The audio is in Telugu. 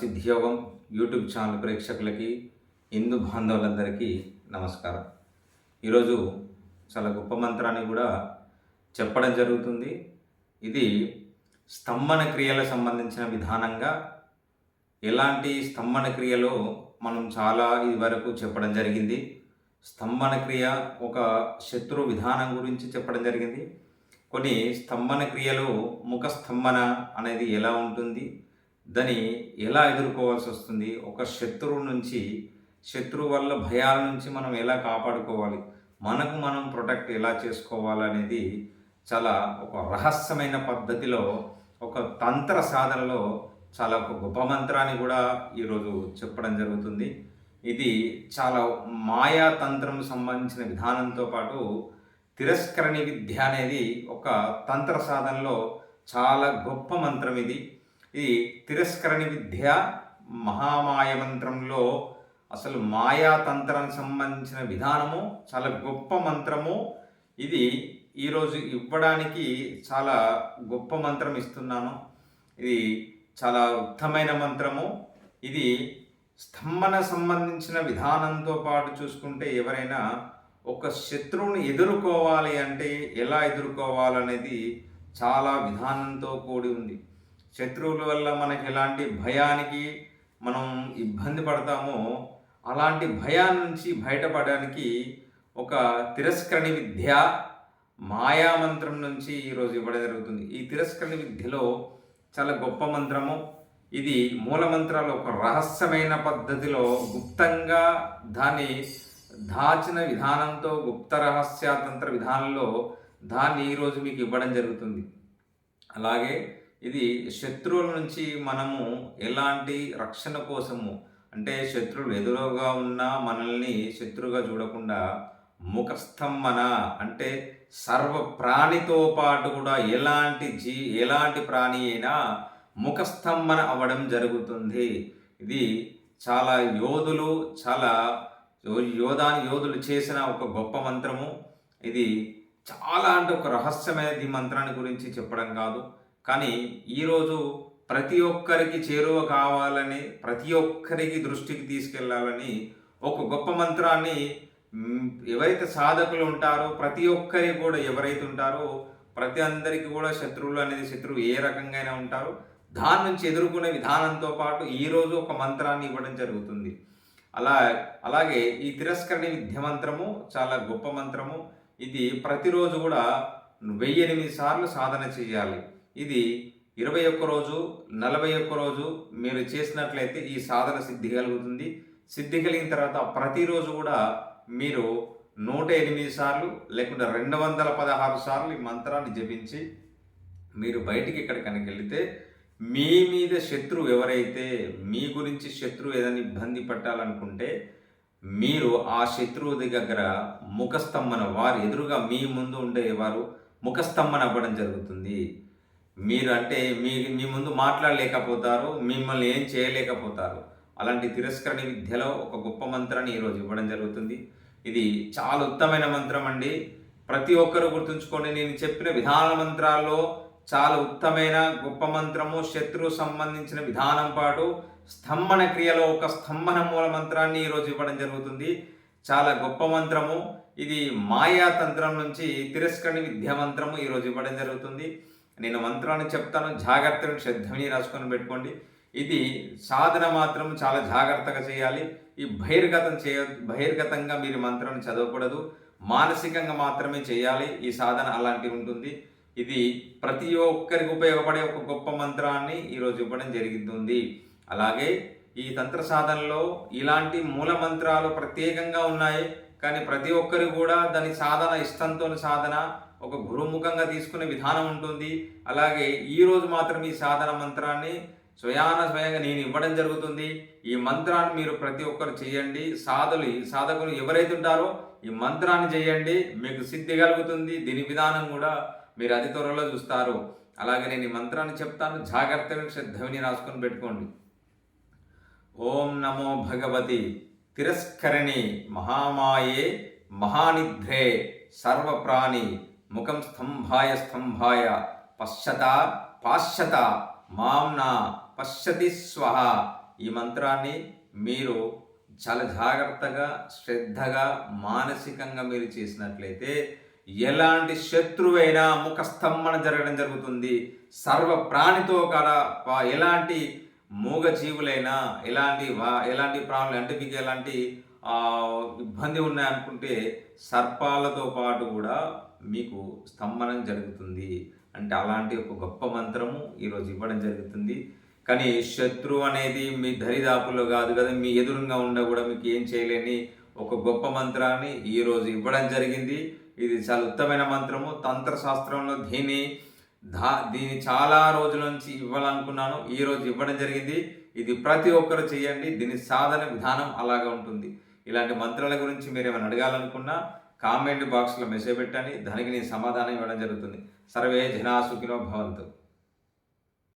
సిద్ధియోగం యూట్యూబ్ ఛానల్ ప్రేక్షకులకి హిందూ బాంధవులందరికీ నమస్కారం. ఈరోజు చాలా గొప్ప మంత్రాన్ని కూడా చెప్పడం జరుగుతుంది. ఇది స్తంభన క్రియలకు సంబంధించిన విధానంగా ఎలాంటి స్తంభన క్రియలో మనం చాలా ఇది వరకు చెప్పడం జరిగింది. స్తంభన క్రియ ఒక శత్రు విధానం గురించి చెప్పడం జరిగింది. కొన్ని స్తంభన క్రియలు ముఖ స్తంభన అనేది ఎలా ఉంటుంది? దాన్ని ఎలా ఎదుర్కోవాల్సి వస్తుంది? ఒక శత్రువు నుంచి శత్రువు వల్ల భయాల నుంచి మనం ఎలా కాపాడుకోవాలి? మనకు మనం ప్రొటెక్ట్ ఎలా చేసుకోవాలనేది చాలా ఒక రహస్యమైన పద్ధతిలో ఒక తంత్ర సాధనలో చాలా ఒక గొప్ప మంత్రాన్ని కూడా ఈరోజు చెప్పడం జరుగుతుంది. ఇది చాలా మాయా తంత్రం సంబంధించిన విధానంతో పాటు తిరస్కరణి విద్య అనేది ఒక తంత్ర సాధనలో చాలా గొప్ప మంత్రం ఇది. ఇది తిరస్కరణి విద్య మహామాయ మంత్రంలో అసలు మాయాతంత్రానికి సంబంధించిన విధానము చాలా గొప్ప మంత్రము. ఇది ఈరోజు ఇవ్వడానికి చాలా గొప్ప మంత్రం ఇస్తున్నాను. ఇది చాలా ఉత్తమైన మంత్రము. ఇది స్తంభన సంబంధించిన విధానంతో పాటు చూసుకుంటే ఎవరైనా ఒక శత్రువుని ఎదుర్కోవాలి అంటే ఎలా ఎదుర్కోవాలనేది చాలా విధానంతో కూడి ఉంది. శత్రువుల వల్ల మనకి ఎలాంటి భయానికి మనం ఇబ్బంది పడతామో అలాంటి భయాల నుంచి బయటపడడానికి ఒక తిరస్కరణి విద్య మాయామంత్రం నుంచి ఈరోజు ఇవ్వడం జరుగుతుంది. ఈ తిరస్కరణి విద్యలో చాలా గొప్ప మంత్రము. ఇది మూల మంత్రాలు ఒక రహస్యమైన పద్ధతిలో గుప్తంగా దాన్ని దాచిన విధానంతో గుప్త రహస్యతంత్ర విధానంలో దాన్ని ఈరోజు మీకు ఇవ్వడం జరుగుతుంది. అలాగే ఇది శత్రువుల నుంచి మనము ఎలాంటి రక్షణ కోసము? అంటే శత్రువులు ఎదురుగా ఉన్నా మనల్ని శత్రువుగా చూడకుండా ముఖస్తంభన అంటే సర్వ ప్రాణితో పాటు కూడా ఎలాంటి జీ ఎలాంటి ప్రాణి అయినా ముఖస్తంభన అవ్వడం జరుగుతుంది. ఇది చాలా యోధులు చాలా యోధాని యోధులు చేసిన ఒక గొప్ప మంత్రము. ఇది చాలా అంటే ఒక రహస్యమైన ఈ మంత్రాన్ని గురించి చెప్పడం కాదు. కానీ ఈరోజు ప్రతి ఒక్కరికి చేరువ కావాలని ప్రతి ఒక్కరికి దృష్టికి తీసుకెళ్ళాలని ఒక గొప్ప మంత్రాన్ని ఎవరైతే సాధకులు ఉంటారో ప్రతి ఒక్కరి కూడా ఎవరైతే ఉంటారో ప్రతి అందరికీ కూడా శత్రువులు అనేది శత్రువు ఏ రకంగా అయినా ఉంటారో దాని నుంచి ఎదుర్కొనే విధానంతో పాటు ఈరోజు ఒక మంత్రాన్ని ఇవ్వడం జరుగుతుంది. అలా అలాగే ఈ తిరస్కరణి విద్య మంత్రము చాలా గొప్ప మంత్రము. ఇది ప్రతిరోజు కూడా వెయ్యి ఎనిమిది సార్లు సాధన చేయాలి. ఇది ఇరవై ఒక్క రోజు నలభై ఒక్క రోజు మీరు చేసినట్లయితే ఈ సాధన సిద్ధి కలుగుతుంది. సిద్ధి కలిగిన తర్వాత ప్రతిరోజు కూడా మీరు నూట ఎనిమిది సార్లు లేకుంటే రెండు వందల పదహారు సార్లు ఈ మంత్రాన్ని జపించి మీరు బయటికి ఎక్కడికైనా వెళితే మీ మీద శత్రువు ఎవరైతే మీ గురించి శత్రువు ఏదైనా ఇబ్బంది పెట్టాలనుకుంటే మీరు ఆ శత్రువు దగ్గర ముఖస్తంభన వారు ఎదురుగా మీ ముందు ఉండేవారు ముఖస్తంభన అవ్వడం జరుగుతుంది. మీరు అంటే మీ మీ ముందు మాట్లాడలేకపోతారు మిమ్మల్ని ఏం చేయలేకపోతారు. అలాంటి తిరస్కరణ విద్యలో ఒక గొప్ప మంత్రాన్ని ఈరోజు ఇవ్వడం జరుగుతుంది. ఇది చాలా ఉత్తమైన మంత్రం అండి. ప్రతి ఒక్కరూ గుర్తుంచుకోండి నేను చెప్పిన విధాన మంత్రాల్లో చాలా ఉత్తమైన గొప్ప మంత్రము శత్రు సంబంధించిన విధానం పాటు స్తంభన క్రియలో ఒక స్తంభన మూల మంత్రాన్ని ఈరోజు ఇవ్వడం జరుగుతుంది. చాలా గొప్ప మంత్రము. ఇది మాయా తంత్రం నుంచి తిరస్కరణ విద్య మంత్రము ఈరోజు ఇవ్వడం జరుగుతుంది. నేను మంత్రాన్ని చెప్తాను జాగ్రత్తను శ్రద్ధని రాసుకొని పెట్టుకోండి. ఇది సాధన మాత్రం చాలా జాగ్రత్తగా చేయాలి. ఈ బహిర్గతం చేయ బహిర్గతంగా మీరు మంత్రాన్ని చదవకూడదు. మానసికంగా మాత్రమే చేయాలి. ఈ సాధన అలాంటివి ఉంటుంది. ఇది ప్రతి ఒక్కరికి ఉపయోగపడే ఒక గొప్ప మంత్రాన్ని ఈరోజు ఇవ్వడం జరుగుతుంది అలాగే ఈ తంత్ర సాధనలో ఇలాంటి మూల మంత్రాలు ప్రత్యేకంగా ఉన్నాయి. కానీ ప్రతి ఒక్కరు కూడా దాని సాధన ఇష్టంతో సాధన ఒక గురుముఖంగా తీసుకునే విధానం ఉంటుంది. అలాగే ఈరోజు మాత్రం ఈ సాధన మంత్రాన్ని స్వయాన స్వయంగా నేను ఇవ్వడం జరుగుతుంది. ఈ మంత్రాన్ని మీరు ప్రతి ఒక్కరు చేయండి. సాధులు ఈ సాధకులు ఎవరైతే ఉంటారో ఈ మంత్రాన్ని చేయండి. మీకు సిద్ధి కలుగుతుంది. దీని విధానం కూడా మీరు అతి త్వరలో చూస్తారు. అలాగే నేను ఈ మంత్రాన్ని చెప్తాను. జాగ్రత్తగా శ్రద్ధవిని రాసుకొని పెట్టుకోండి. ఓం నమో భగవతి తిరస్కరణి మహామాయే మహానిద్రే సర్వప్రాణి ముఖం స్తంభాయ స్తంభాయ పశ్చత పాశ్చత మాంనా పశ్యతి స్వహ. ఈ మంత్రాన్ని మీరు చాలా జాగ్రత్తగా శ్రద్ధగా మానసికంగా మీరు చేసినట్లయితే ఎలాంటి శత్రువైనా ముఖస్తంభన జరగడం జరుగుతుంది. సర్వ ప్రాణితో కల ఎలాంటి మూగ జీవులైనా ఎలాంటి వా- ఎలాంటి ప్రాణులు అంటే మీకు ఎలాంటి ఇబ్బంది ఉన్నాయనుకుంటే సర్పాలతో పాటు కూడా మీకు స్తంభనం జరుగుతుంది అంటే అలాంటి ఒక గొప్ప మంత్రము ఈరోజు ఇవ్వడం జరుగుతుంది. కానీ శత్రువు అనేది మీ దరిదాపులో కాదు కదా మీ ఎదురుగా ఉండ కూడా మీకు ఏం చేయలేని ఒక గొప్ప మంత్రాన్ని ఈరోజు ఇవ్వడం జరిగింది. ఇది చాలా ఉత్తమైన మంత్రము. తంత్రశాస్త్రంలో దీని దా దీన్ని చాలా రోజుల నుంచి ఇవ్వాలనుకున్నాను. ఈ రోజు ఇవ్వడం జరిగింది. ఇది ప్రతి ఒక్కరు చేయండి. దీని సాధన విధానం అలాగా ఉంటుంది. ఇలాంటి మంత్రాల గురించి మీరు ఏమైనా అడగాలనుకున్నా కామెంట్ బాక్స్లో మెసేజ్ పెట్టండి. దానికి నేను సమాధానం ఇవ్వడం జరుగుతుంది. సర్వే జనా సుఖినో భవంతు.